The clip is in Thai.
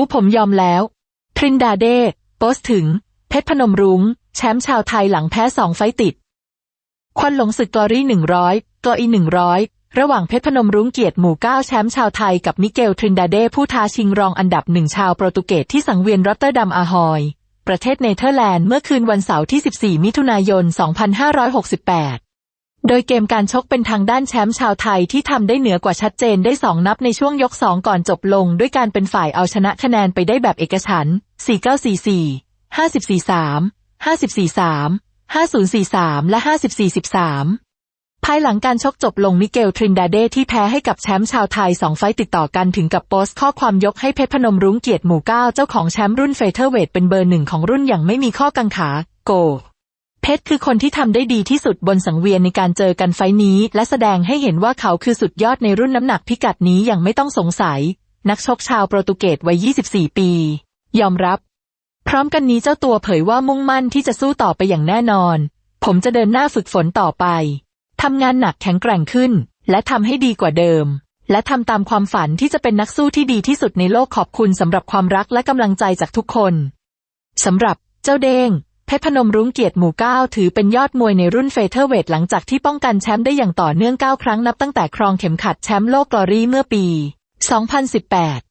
อุผมยอมแล้ว ทรินดาเดโพสต์ถึง เพชรพนมรุง้ง แชมป์ชาวไทยหลังแพ้สองไฟต์ติด ควันหลงศึกกลอรี่หนึ่งร้อยกลออีหนึ่งร้อยระหว่างเพชรพนมรุ้งเกียรติหมู่เก้าแชมป์ชาวไทยกับมิเกลทรินดาเดผู้ท้าชิงรองอันดับหนึ่งชาวโปรตุเกสที่สังเวียนรอตเตอร์ดัมอาฮอย ประเทศเนเธอร์แลนด์เมื่อคืนวันเสาร์ที่ 14 มิถุนายน 2568 โดยเกมการชกเป็นทางด้านแชมป์ชาวไทยที่ทำได้เหนือกว่าชัดเจนได้สองนับในช่วงยกสองก่อนจบลง ด้วยการเป็นฝ่ายเอาชนะคะแนนไปได้แบบเอกฉันท์4944 5443 5443 5043 และ 5413ภายหลังการชกจบลงมิเกลทรินดาเดที่แพ้ให้กับแชมป์ชาวไทยสองไฟต์ติดต่อกันถึงกับโพสต์ข้อความยกให้เพชรพนมรุ้งเกียรติหมู่เก้าเจ้าของแชมป์รุ่นเฟเธอร์เวทเป็นเบอร์หนึ่งของรุ่นอย่างไม่มีข้อกังขา โก ชรคือคนที่ทำได้ดีที่สุดบนสังเวียนในการเจอกันไฟนี้ และแสดงให้เห็นว่าเขาคือสุดยอดในรุ่นน้ำหนักพิกัดนี้อย่างไม่ต้องสงสัย นักชกชาวโปรตุเกสวัย 24 ปี ยอมรับ พร้อมกันนี้เจ้าตัวเผยว่ามุ่งมั่นที่จะสู้ต่อไปอย่างแน่นอน ผมจะเดินหน้าฝึกฝนต่อไปทำงานหนักแข็งแกร่งขึ้น และทำให้ดีกว่าเดิม และทำตามความฝันที่จะเป็นนักสู้ที่ดีที่สุดในโลกขอบคุณสำหรับความรักและกำลังใจจากทุกคนสำหรับเจ้าเด้ง เพชรพนมรุ้งเกียรติหมู่เก้าถือเป็นยอดมวยในรุ่นเฟเธอร์เวทหลังจากที่ป้องกันแชมป์ได้อย่างต่อเนื่อง 9 ครั้งนับตั้งแต่ครองเข็มขัดแชมป์โลกกลอรี่เมื่อปี 2018